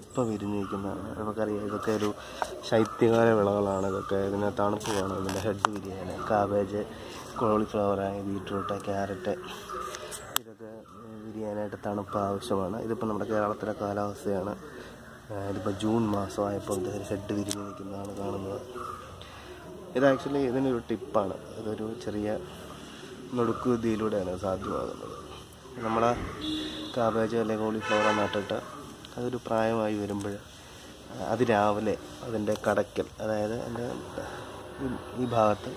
ഇപ്പോൾ വിരിഞ്ഞിരിക്കുന്നതാണ് നമുക്കറിയാം ഇതൊക്കെ ഒരു ശൈത്യകാല വിളകളാണ്. ഇതൊക്കെ ഇതിന് തണുപ്പ് വേണം ഇതിന്റെ ഹെഡ് വിരിയാൻ കാബേജ് കോളിഫ്ലവർ ബീട്രൂട്ട് ക്യാരറ്റ് ഇതൊക്കെ വിരിയാനായിട്ട് തണുപ്പ് ആവശ്യമാണ്. ഇതിപ്പോൾ നമ്മുടെ കേരളത്തിലെ കാലാവസ്ഥയാണ്. ഇതിപ്പോൾ ജൂൺ മാസമായപ്പോൾ ഇത് ഹെഡ് വിരിഞ്ഞ് നിൽക്കുന്നതാണ് കാണുന്നത്. ഇത് ആക്ച്വലി ഇതിനൊരു ടിപ്പാണ്. ഇതൊരു ചെറിയ നുടുക്കുവിദ്യയിലൂടെയാണ് സാധ്യമാകുന്നത്. നമ്മളെ കാബേജ് അല്ലെങ്കിൽ കോളിഫ്ലവർ നട്ടിട്ട് അതൊരു പ്രായമായി വരുമ്പോൾ അതിരാവിലെ അതിന്റെ കടയ്ക്കൽ അതായത് അതിന്റെ ഈ- ഭാഗത്ത്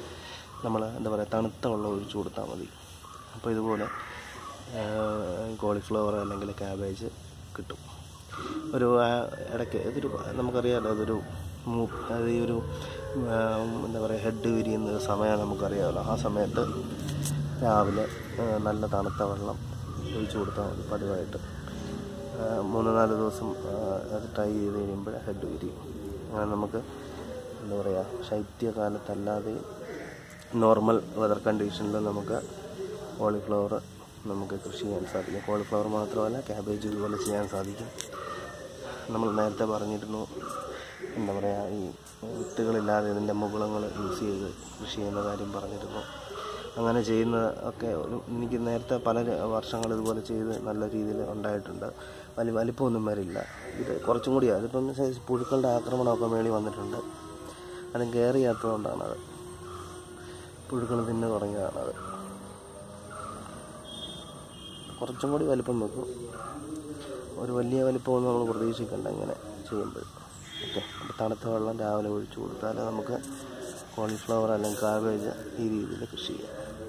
നമ്മൾ എന്താ പറയുക തണുത്ത വെള്ളം ഒഴിച്ചു കൊടുത്താൽ മതി. അപ്പോൾ ഇതുപോലെ കോളിഫ്ലവർ അല്ലെങ്കിൽ ക്യാബേജ് കിട്ടും. ഒരു ഇടയ്ക്ക് ഇതൊരു നമുക്കറിയാമല്ലോ അതൊരു അത് ഈ ഒരു എന്താ പറയുക ഹെഡ് വിരിയുന്ന സമയം നമുക്കറിയാമല്ലോ. ആ സമയത്ത് രാവിലെ നല്ല തണുത്ത വെള്ളം ഒഴിച്ചു കൊടുത്താൽ മതി പതിവായിട്ട്. മൂന്ന് നാല് ദിവസം അത് ട്രൈ ചെയ്ത് കഴിയുമ്പോൾ ഹെഡ് വിരിയും അങ്ങനെ നമുക്ക് എന്താ പറയുക ശൈത്യകാലത്തല്ലാതെ നോർമൽ വെതർ കണ്ടീഷനിൽ നമുക്ക് കോളിഫ്ലവർ നമുക്ക് കൃഷി ചെയ്യാൻ സാധിക്കും. കോളിഫ്ലവർ മാത്രമല്ല ക്യാബേജ് ഇതുപോലെ ചെയ്യാൻ സാധിക്കും. നമ്മൾ നേരത്തെ പറഞ്ഞിരുന്നു എന്താ പറയുക ഈ വിത്തുകളില്ലാതെ ഇതിന്റെ മുകുളങ്ങൾ യൂസ് ചെയ്ത് കൃഷി ചെയ്യുന്ന കാര്യം പറഞ്ഞിരുന്നു. അങ്ങനെ ചെയ്യുന്ന ഒക്കെ എനിക്ക് നേരത്തെ പല വർഷങ്ങൾ ഇതുപോലെ ചെയ്ത് നല്ല രീതിയിൽ ഉണ്ടായിട്ടുണ്ട്. വലിയ വലിപ്പമൊന്നും വരില്ല. ഇത് കുറച്ചും കൂടി അതിപ്പം പുഴുക്കളുടെ ആക്രമണമൊക്കെ മേളി വന്നിട്ടുണ്ട്. അതും കയറിയാത്തതുകൊണ്ടാണത് പുഴുക്കൾ തിന്നു തുടങ്ങിയതാണത് കുറച്ചും കൂടി വലിപ്പം വെക്കും. ഒരു വലിയ വലിപ്പമൊന്നും നമ്മൾ പ്രതീക്ഷിക്കണ്ട ഇങ്ങനെ ചെയ്യുമ്പോൾ. ഓക്കെ അപ്പോൾ തണുത്ത വെള്ളം രാവിലെ ഒഴിച്ചു കൊടുത്താൽ നമുക്ക് കോളിഫ്ലവർ അല്ലെങ്കിൽ കാബേജ് ഈ രീതിയിൽ കൃഷി ചെയ്യാം.